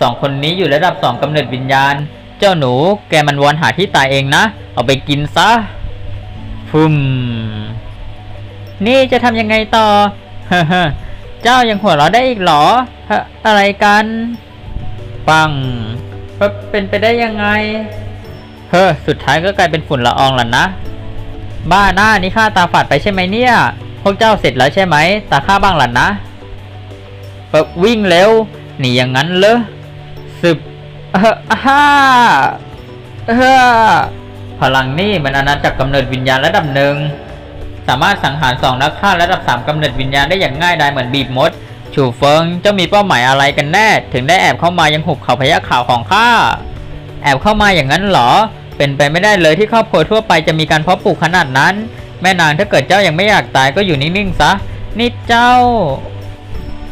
สองคนนี้อยู่ระดับสองกำเนิดวิญญาณ เจ้าหนูแกมันวนหาที่ตายเองนะ เอาไปกินซะฟุมนี่จะทำยังไงต่อเฮ้อเจ้ายังหัวเราะได้อีกหรอะอะไรกัน ปังเป็นไปได้ยังไง เฮ้อสุดท้ายก็กลายเป็นฝุ่นละอองล่ะนะ บ้าหน้านี่ข้าตาฝาดไปใช่ไหมเนี่ย พวกเจ้าเสร็จแล้วใช่ไหม ตาข้าบ้างล่ะนะวิ่งเร็วหนีอย่างนั้นเหรอ สึบเอ่าฮ่าพลังนี่มันอาณาจักรกำเนิดวิญญาณระดับหนึ่ง สามารถสังหารสองนักฆ่าระดับสามกำเนิดวิญญาณได้อย่างง่ายดายเหมือนบีบมด ชูเฟิงเจ้ามีเป้าหมายอะไรกันแน่ ถึงได้แอบเข้ามายังหุบเขาพยัคฆ์ขาวของข้า แอบเข้ามาอย่างนั้นเหรอ เป็นไปไม่ได้เลยที่ครอบครัวทั่วไปจะมีการเพาะปลูกขนาดนั้น แม่นางถ้าเกิดเจ้ายังไม่อยากตายก็อยู่นิ่งๆซะ นี่เจ้า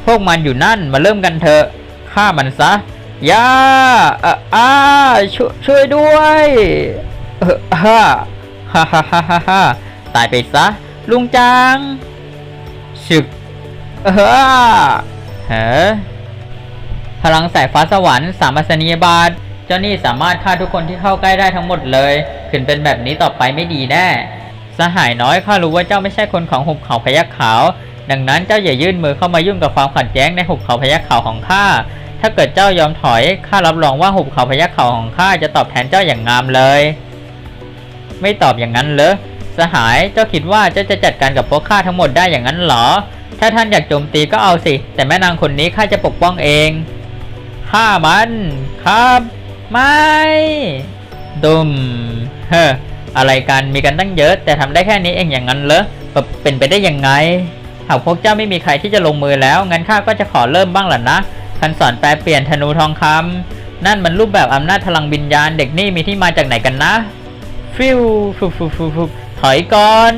พวกมันอยู่นั่นมาเริ่มกันเถอะฆ่ามันซะ ย่าอ่าช่วยช่วยด้วยฮ่าฮ่าฮ่าฮ่าฮ่าตายไปซะ ลุงจางฉึกเออเฮ้อพลังสายฟ้าสวรรค์สามอัศนียบาทเจ้านี่สามารถฆ่าทุกคนที่เข้าใกล้ได้ทั้งหมดเลย ขึ้นเป็นแบบนี้ต่อไปไม่ดีแน่ สหายน้อยข้ารู้ว่าเจ้าไม่ใช่คนของหุบเขาพยัคฆ์ขาว ดังนั้นเจ้าอย่ายื่นมือเข้ามายุ่งกับความขัดแย้งในหุบเขาพยัคฆ์ขาวของข้า ถ้าเกิดเจ้ายอมถอยข้ารับรองว่าหุบเขาพยัคฆ์ขาของข้าจะตอบแทนเจ้าอย่างงามเลย ไม่ตอบอย่างนั้นเหรอสหายเจ้าคิดว่าเจ้าจะจัดการกับพวกข้าทั้งหมดได้อย่างนั้นเหรอ ถ้าท่านอยากโจมตีก็เอาสิ แต่แม่นางคนนี้ข้าจะปกป้องเองฆ่ามันครับ ไม่ดุมเฮ้ออะไรกันมีกันตั้งเยอะ แต่ทำได้แค่นี้เองอย่างนั้นเหรอเป็นไปได้ยังไงหากพวกเจ้าไม่มีใครที่จะลงมือแล้วงั้นข้าก็จะขอเริ่มบ้างล่ะนะ คันสอนแปลเปลี่ยนธนูทองคำนั่นมันรูปแบบอำนาจพลังวิญญาณเด็กนี่มีที่มาจากไหนกันนะ ฟิวฟุบฟุบฟุบฟุถอยก่อน